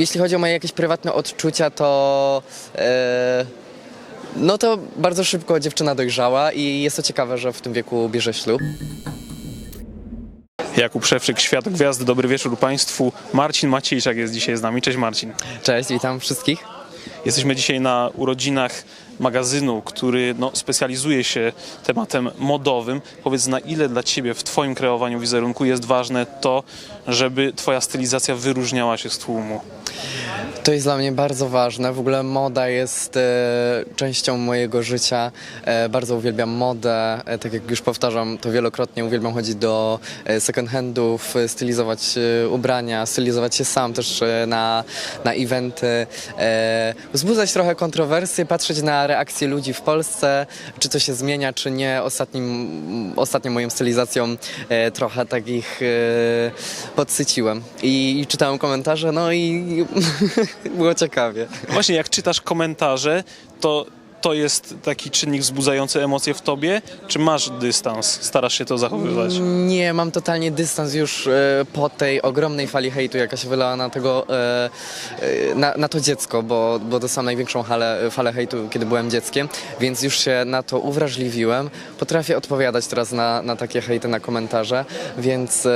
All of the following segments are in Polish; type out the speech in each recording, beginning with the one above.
jeśli chodzi o moje jakieś prywatne odczucia, to e, no to bardzo szybko dziewczyna dojrzała i jest to ciekawe, że w tym wieku bierze ślub. Jakub Szewczyk, Świat Gwiazdy, dobry wieczór Państwu. Marcin Maciejczak jest dzisiaj z nami. Cześć Marcin. Cześć, witam wszystkich. Jesteśmy dzisiaj na urodzinach magazynu, który no, specjalizuje się tematem modowym. Powiedz, na ile dla Ciebie w Twoim kreowaniu wizerunku jest ważne to, żeby Twoja stylizacja wyróżniała się z tłumu? To jest dla mnie bardzo ważne. W ogóle moda jest e, częścią mojego życia. E, bardzo uwielbiam modę. E, tak jak już powtarzam to wielokrotnie, uwielbiam chodzić do e, second handów, e, stylizować e, ubrania, stylizować się sam też e, na, na eventy. E, wzbudzać trochę kontrowersje, patrzeć na reakcje ludzi w Polsce, czy to się zmienia, czy nie. Ostatnim, ostatnią moją stylizacją e, trochę takich e, podsyciłem. I, I czytałem komentarze, no i było ciekawie. Właśnie jak czytasz komentarze, to to jest taki czynnik wzbudzający emocje w Tobie, czy masz dystans, starasz się to zachowywać? Nie, mam totalnie dystans już e, po tej ogromnej fali hejtu, jaka się wylała na tego, e, e, na, na to dziecko, bo, bo dostałem największą halę, falę hejtu, kiedy byłem dzieckiem, więc już się na to uwrażliwiłem. Potrafię odpowiadać teraz na, na takie hejty, na komentarze, więc,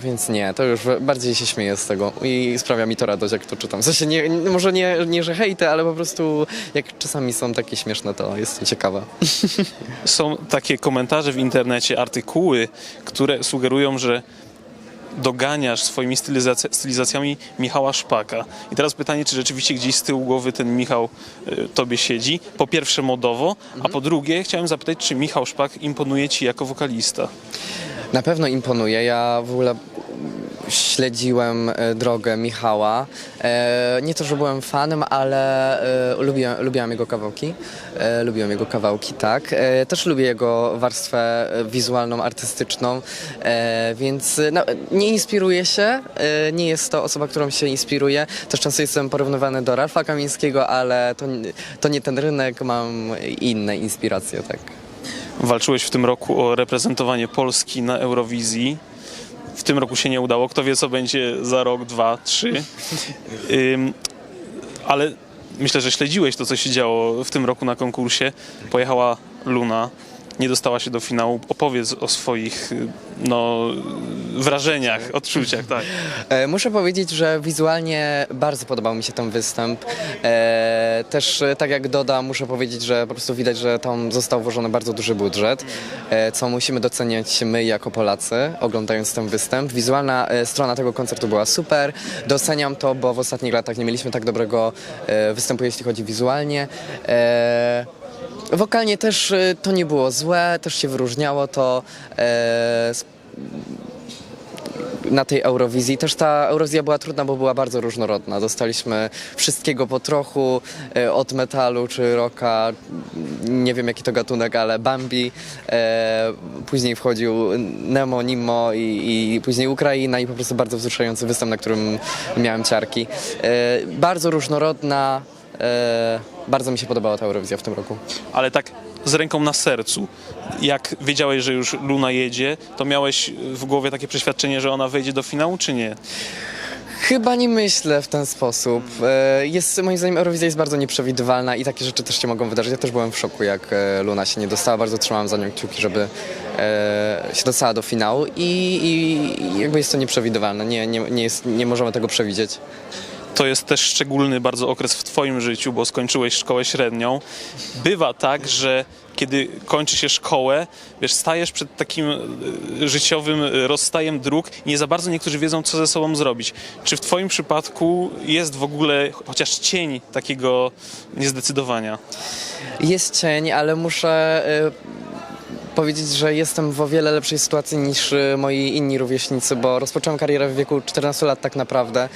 więc nie, to już bardziej się śmieję z tego i sprawia mi to radość, jak to czytam. W sensie nie- może nie, nie, że hejty, ale po prostu jak czasami są takie śmieszne, to jest to ciekawe. Są takie komentarze w internecie, artykuły, które sugerują, że doganiasz swoimi stylizac- stylizacjami Michała Szpaka. I teraz pytanie, czy rzeczywiście gdzieś z tyłu głowy ten Michał y, tobie siedzi? Po pierwsze modowo, a po drugie chciałem zapytać, czy Michał Szpak imponuje ci jako wokalista? Na pewno imponuje. Ja w ogóle śledziłem e, drogę Michała. E, nie to, że byłem fanem, ale e, lubiłem, lubiłem jego kawałki. Lubiłem jego kawałki, tak. Też lubię jego warstwę wizualną, artystyczną, więc no, nie inspiruję się. Nie jest to osoba, którą się inspiruje. Też często jestem porównywany do Ralfa Kamińskiego, ale to, to nie ten rynek, mam inne inspiracje, tak. Walczyłeś w tym roku o reprezentowanie Polski na Eurowizji. W tym roku się nie udało. Kto wie, co będzie za rok, dwa, trzy. Ym, ale myślę, że śledziłeś to, co się działo w tym roku na konkursie. Pojechała Luna, nie dostała się do finału. Opowiedz o swoich y, no, wrażeniach, odczuciach. Tak. E, Muszę powiedzieć, że wizualnie bardzo podobał mi się ten występ. Też e, tak jak Doda, muszę powiedzieć, że po prostu widać, że tam został włożony bardzo duży budżet, e, co musimy doceniać my jako Polacy, oglądając ten występ. Wizualna e, strona tego koncertu była super. Doceniam to, bo w ostatnich latach nie mieliśmy tak dobrego występu, jeśli chodzi wizualnie. Wokalnie też to nie było złe, też się wyróżniało to. Na tej Eurowizji. Też ta Eurowizja była trudna, bo była bardzo różnorodna. Dostaliśmy wszystkiego po trochu, e, od metalu czy rocka, nie wiem jaki to gatunek, ale Bambi. E, później wchodził Nemo, Nimo i, i później Ukraina i po prostu bardzo wzruszający występ, na którym miałem ciarki. E, bardzo różnorodna. Bardzo mi się podobała ta Eurowizja w tym roku. Ale tak z ręką na sercu. Jak wiedziałeś, że już Luna jedzie, to miałeś w głowie takie przeświadczenie, że ona wejdzie do finału, czy nie? Chyba nie myślę w ten sposób. E, Jest, moim zdaniem Eurowizja jest bardzo nieprzewidywalna i takie rzeczy też się mogą wydarzyć. Ja też byłem w szoku, jak e, Luna się nie dostała. Bardzo trzymałam za nią kciuki, żeby e, się dostała do finału i, i, i jakby jest to nieprzewidywalne. Nie, nie, nie, jest, nie możemy tego przewidzieć. To jest też szczególny bardzo okres w Twoim życiu, bo skończyłeś szkołę średnią. Bywa tak, że kiedy kończy się szkołę, wiesz, stajesz przed takim e, życiowym e, rozstajem dróg i nie za bardzo niektórzy wiedzą, co ze sobą zrobić. Czy w Twoim przypadku jest w ogóle chociaż cień takiego niezdecydowania? Jest cień, ale muszę e, powiedzieć, że jestem w o wiele lepszej sytuacji niż e, moi inni rówieśnicy, bo rozpocząłem karierę w wieku 14 lat tak naprawdę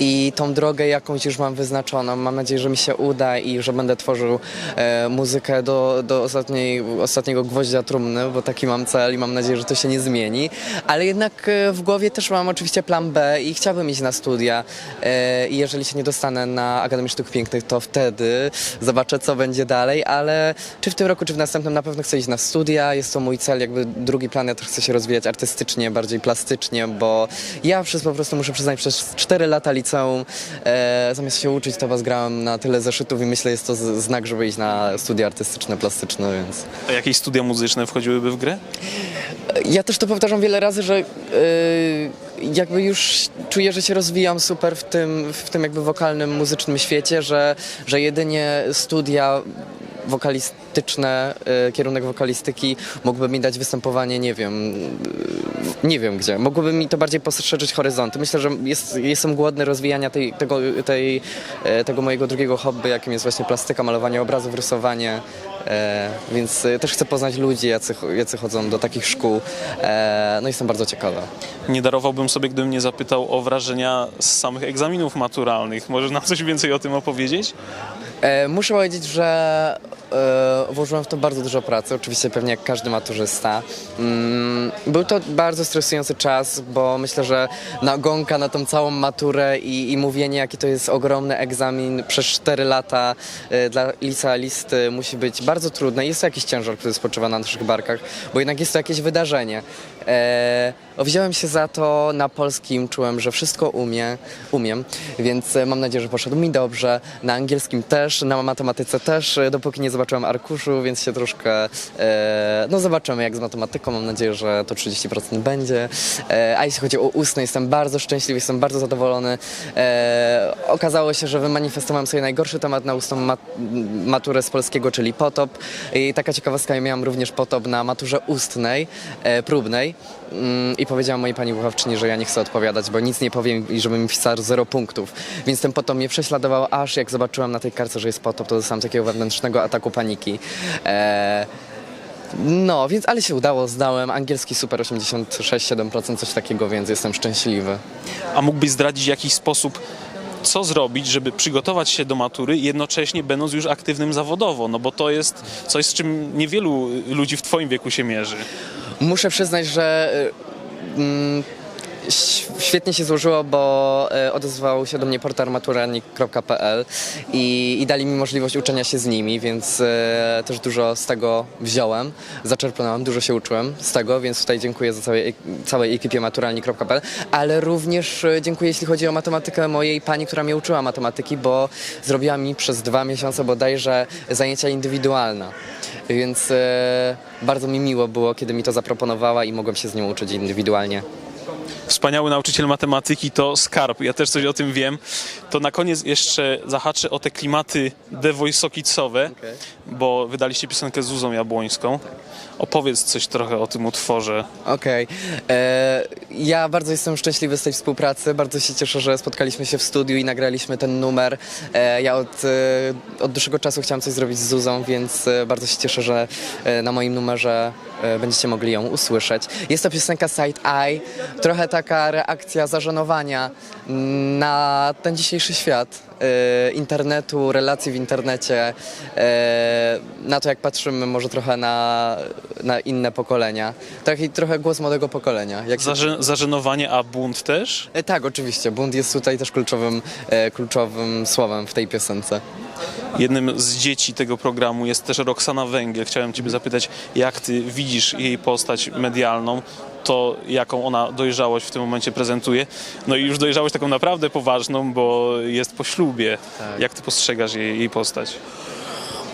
i tą drogę jakąś już mam wyznaczoną. Mam nadzieję, że mi się uda i że będę tworzył e, muzykę do, do ostatniej, ostatniego gwoździa trumny, bo taki mam cel i mam nadzieję, że to się nie zmieni. Ale jednak e, w głowie też mam oczywiście plan B i chciałbym iść na studia e, i jeżeli się nie dostanę na Akademię Sztuk Pięknych, to wtedy zobaczę, co będzie dalej, ale czy w tym roku, czy w następnym na pewno chcę iść na studia. Jest to mój cel, jakby drugi plan, ja też chcę się rozwijać artystycznie, bardziej plastycznie, bo ja przez po prostu muszę przyznać, przez 4 lata liceum e, zamiast się uczyć, to was grałem na tyle zeszytów i myślę, jest to znak, żeby iść na studia artystyczne, plastyczne, więc... A jakieś studia muzyczne wchodziłyby w grę? Ja też to powtarzam wiele razy, że yy, jakby już czuję, że się rozwijam super w tym, w tym jakby wokalnym, muzycznym świecie, że, że jedynie studia wokalistyczne, yy, kierunek wokalistyki mógłby mi dać występowanie, nie wiem, yy, nie wiem gdzie. Mogłoby mi to bardziej poszerzyć horyzonty. Myślę, że jest, jestem głodny rozwijania tej, tego, tej, e, tego mojego drugiego hobby, jakim jest właśnie plastyka, malowanie obrazów, rysowanie. E, więc e, też chcę poznać ludzi, jacy, jacy chodzą do takich szkół. No i jestem bardzo ciekawa. Nie darowałbym sobie, gdybym nie zapytał o wrażenia z samych egzaminów maturalnych. Możesz nam coś więcej o tym opowiedzieć? E, muszę powiedzieć, że e, włożyłem w to bardzo dużo pracy, oczywiście pewnie jak każdy maturzysta. Mm, był to bardzo stresujący czas, bo myślę, że nagonka na tą całą maturę i, i mówienie, jaki to jest ogromny egzamin przez 4 lata e, dla licealisty musi być bardzo trudne. Jest to jakiś ciężar, który spoczywa na naszych barkach, bo jednak jest to jakieś wydarzenie. E, wziąłem się za to na polskim, czułem, że wszystko umie, umiem, więc e, mam nadzieję, że poszedł mi dobrze. Na angielskim też, na matematyce też, e, dopóki nie zobaczyłem arkuszu, więc się troszkę, e, no zobaczymy jak z matematyką, mam nadzieję, że to 30% będzie. E, a jeśli chodzi o ustne, jestem bardzo szczęśliwy, jestem bardzo zadowolony. E, okazało się, że wymanifestowałem sobie najgorszy temat na ustną mat maturę z polskiego, czyli potop. I taka ciekawostka, ja miałam również potop na maturze ustnej, e, próbnej. Mm, I powiedziałam mojej pani wychowawczyni, że ja nie chcę odpowiadać, bo nic nie powiem i żeby mi wpisał zero punktów. Więc ten potop mnie prześladował, aż jak zobaczyłam na tej karcie, że jest potop, to dostałam takiego wewnętrznego ataku paniki. E, no, więc ale się udało, zdałem. Angielski super 86-7%, coś takiego, więc jestem szczęśliwy. A mógłbyś zdradzić w jakiś sposób, co zrobić, żeby przygotować się do matury, jednocześnie będąc już aktywnym zawodowo? No bo to jest coś, z czym niewielu ludzi w Twoim wieku się mierzy. Muszę przyznać, że y, mm, świetnie się złożyło, bo y, odezwał się do mnie portal maturalnik.pl i, i dali mi możliwość uczenia się z nimi, więc y, też dużo z tego wziąłem, zaczerpnąłem, dużo się uczyłem z tego, więc tutaj dziękuję za całej, całej ekipie maturalnik.pl, ale również y, dziękuję, jeśli chodzi o matematykę mojej pani, która mnie uczyła matematyki, bo zrobiła mi przez dwa miesiące bodajże zajęcia indywidualne. Więc e, bardzo mi miło było, kiedy mi to zaproponowała i mogłem się z nią uczyć indywidualnie. Wspaniały nauczyciel matematyki to skarb. Ja też coś o tym wiem. To na koniec jeszcze zahaczę o te klimaty devojsokicowe, Okej. bo wydaliście piosenkę z Zuzą Jabłońską. Opowiedz coś trochę o tym utworze. Okej. E, Ja bardzo jestem szczęśliwy z tej współpracy. Bardzo się cieszę, że spotkaliśmy się w studiu i nagraliśmy ten numer. E, Ja od, e, od dłuższego czasu chciałam coś zrobić z Zuzą, więc e, bardzo się cieszę, że e, na moim numerze będziecie mogli ją usłyszeć. Jest to piosenka Side Eye, trochę taka reakcja zażenowania na ten dzisiejszy świat e, internetu, relacji w internecie, e, na to jak patrzymy może trochę na, na inne pokolenia. Taki trochę głos młodego pokolenia. Jak Zaże, zażenowanie, a bunt też? E, Tak, oczywiście. Bunt jest tutaj też kluczowym, kluczowym słowem w tej piosence. Jednym z dzieci tego programu jest też Roxana Węgiel. Chciałem Ciebie zapytać, jak Ty widzisz jej postać medialną, to jaką ona dojrzałość w tym momencie prezentuje. No i już dojrzałość taką naprawdę poważną, bo jest po ślubie. Tak. Jak Ty postrzegasz jej, jej postać?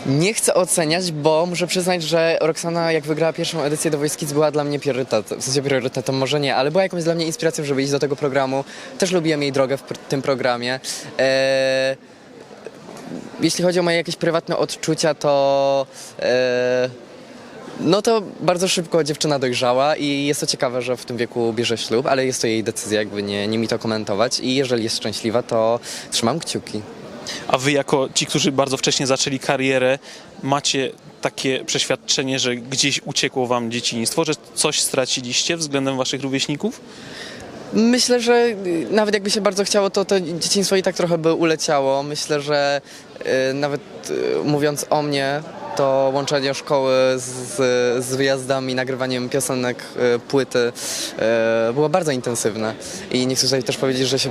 Nie chcę oceniać, bo muszę przyznać, że Roxana jak wygrała pierwszą edycję do Wojskic była dla mnie priorytetem. W sensie priorytetem może nie, ale była jakąś dla mnie inspiracją, żeby iść do tego programu. Też lubiłem jej drogę w pr- tym programie. E, jeśli chodzi o moje jakieś prywatne odczucia, to... E, no to bardzo szybko dziewczyna dojrzała i jest to ciekawe, że w tym wieku bierze ślub, ale jest to jej decyzja, jakby nie, nie mi to komentować i jeżeli jest szczęśliwa, to trzymam kciuki. A Wy jako ci, którzy bardzo wcześnie zaczęli karierę, macie takie przeświadczenie, że gdzieś uciekło Wam dzieciństwo, że coś straciliście względem Waszych rówieśników? Myślę, że nawet jakby się bardzo chciało, to to dzieciństwo i tak trochę by uleciało. Myślę, że y, nawet y, mówiąc o mnie, to łączenie szkoły z, z wyjazdami, nagrywaniem piosenek, e, płyty e, było bardzo intensywne. I nie chcę tutaj też powiedzieć, że, się,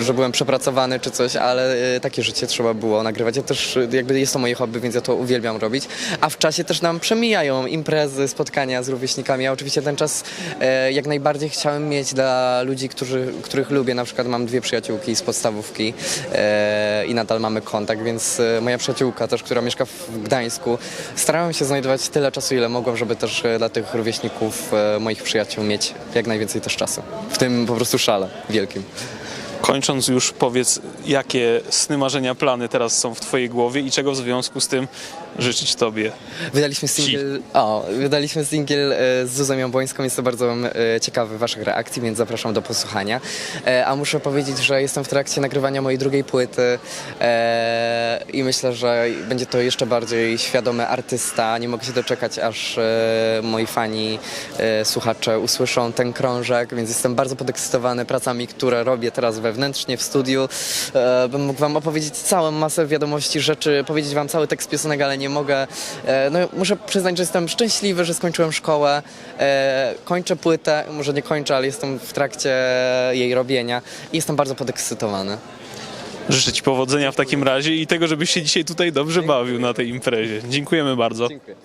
że byłem przepracowany czy coś, ale e, takie życie trzeba było nagrywać. Ja też jakby jest to moje hobby, więc ja to uwielbiam robić. A w czasie też nam przemijają imprezy, spotkania z rówieśnikami. Ja oczywiście ten czas jak najbardziej chciałem mieć dla ludzi, którzy, których lubię. Na przykład mam dwie przyjaciółki z podstawówki i nadal mamy kontakt, więc moja przyjaciółka też, która mieszka w Gdańsku, starałem się znajdować tyle czasu, ile mogłem, żeby też e, dla tych rówieśników, e, moich przyjaciół mieć jak najwięcej też czasu. W tym po prostu szale wielkim. Kończąc już powiedz, jakie sny, marzenia, plany teraz są w twojej głowie i czego w związku z tym życzyć tobie? Wydaliśmy singiel, o, wydaliśmy singiel e, z Zuzą Jabłońską, jest to bardzo e, ciekawy waszych reakcji, więc zapraszam do posłuchania. E, A muszę powiedzieć, że jestem w trakcie nagrywania mojej drugiej płyty i myślę, że będzie to jeszcze bardziej świadomy artysta. Nie mogę się doczekać, aż moi fani, słuchacze usłyszą ten krążek, więc jestem bardzo podekscytowany pracami, które robię teraz wewnętrznie w studiu. Bym mógł wam opowiedzieć całą masę wiadomości, rzeczy, powiedzieć wam cały tekst piosenek, ale nie mogę. E, No, muszę przyznać, że jestem szczęśliwy, że skończyłem szkołę. E, Kończę płytę, może nie kończę, ale jestem w trakcie jej robienia i jestem bardzo podekscytowany. Życzę ci powodzenia w takim razie i tego, żebyś się dzisiaj tutaj dobrze bawił na tej imprezie. Dziękujemy bardzo. Dziękuję.